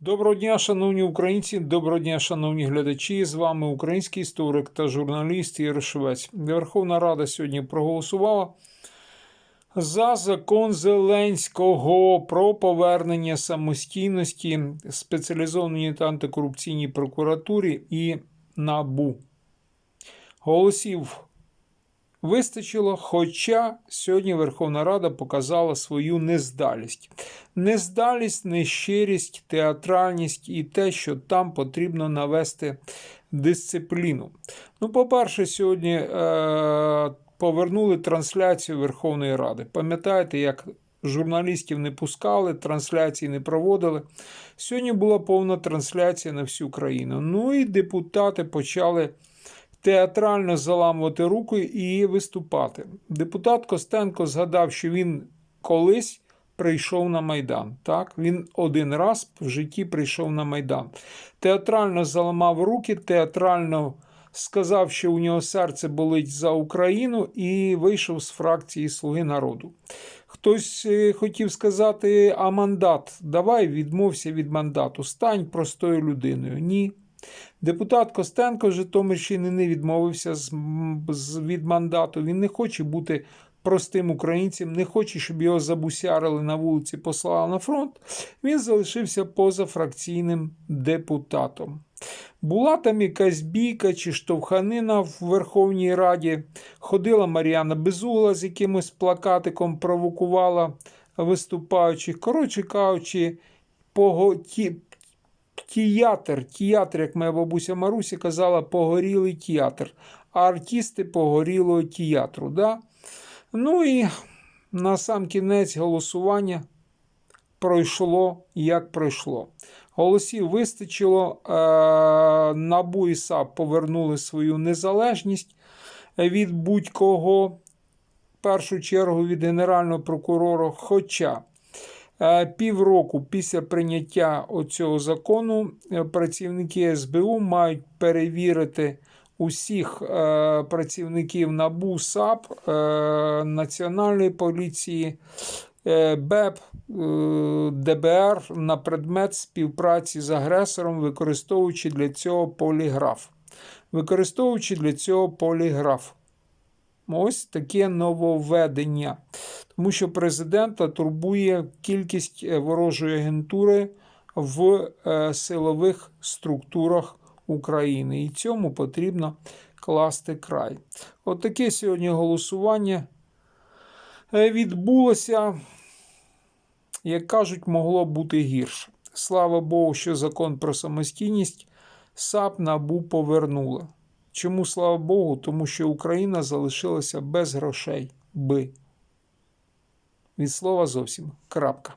Доброго дня, шановні українці, доброго дня, шановні глядачі. З вами український історик та журналіст Ігор Швець. Верховна Рада сьогодні проголосувала за закон Зеленського про повернення самостійності спеціалізованій та антикорупційній прокуратурі і НАБУ. Голосів вистачило, хоча сьогодні Верховна Рада показала свою нездалість. Нездалість, нещирість, театральність і те, що там потрібно навести дисципліну. Ну, по-перше, сьогодні е- повернули трансляцію Верховної Ради. Пам'ятаєте, як журналістів не пускали, трансляції не проводили. Сьогодні була повна трансляція на всю країну. Ну і депутати почали театрально заламувати руки і виступати. Депутат Костенко згадав, що він колись прийшов на Майдан. Так? Він один раз в житті прийшов на Майдан. Театрально заламав руки, театрально сказав, що у нього серце болить за Україну, і вийшов з фракції Слуги народу. Хтось е, хотів сказати, а мандат, давай відмовся від мандату, стань простою людиною. Ні. Депутат Костенко з Житомирщини не відмовився від мандату. Він не хоче бути простим українцем, не хоче, щоб його забусярили на вулиці, послали на фронт. Він залишився позафракційним депутатом. Була там якась бійка чи штовханина в Верховній Раді. Ходила Мар'яна Безугла з якимось плакатиком, провокувала виступаючих. Коротше кажучи, пого... ті... тіятр, тіятр, як моя бабуся Маруся казала, погорілий театр, а артисти погорілого театру. Да? Ну і на сам кінець голосування пройшло як пройшло. Голосів вистачило, е, НАБУ і САП повернули свою незалежність від будь-кого, в першу чергу від Генерального прокурора. Хоча півроку після прийняття цього закону е, працівники СБУ мають перевірити усіх е, працівників НАБУ, САП, е, Національної поліції, е, БЕП, е, ДБР на предмет співпраці з агресором, використовуючи для цього поліграф. Використовуючи для цього поліграф. Ось таке нововведення. Тому що президента турбує кількість е, ворожої агентури в е, силових структурах України. І цьому потрібно класти край. От таке сьогодні голосування е, відбулося, як кажуть, могло бути гірше. Слава Богу, що закон про самостійність САП набу повернула. Чому слава Богу? Тому що Україна залишилася без грошей би. Від слова зовсім крапка.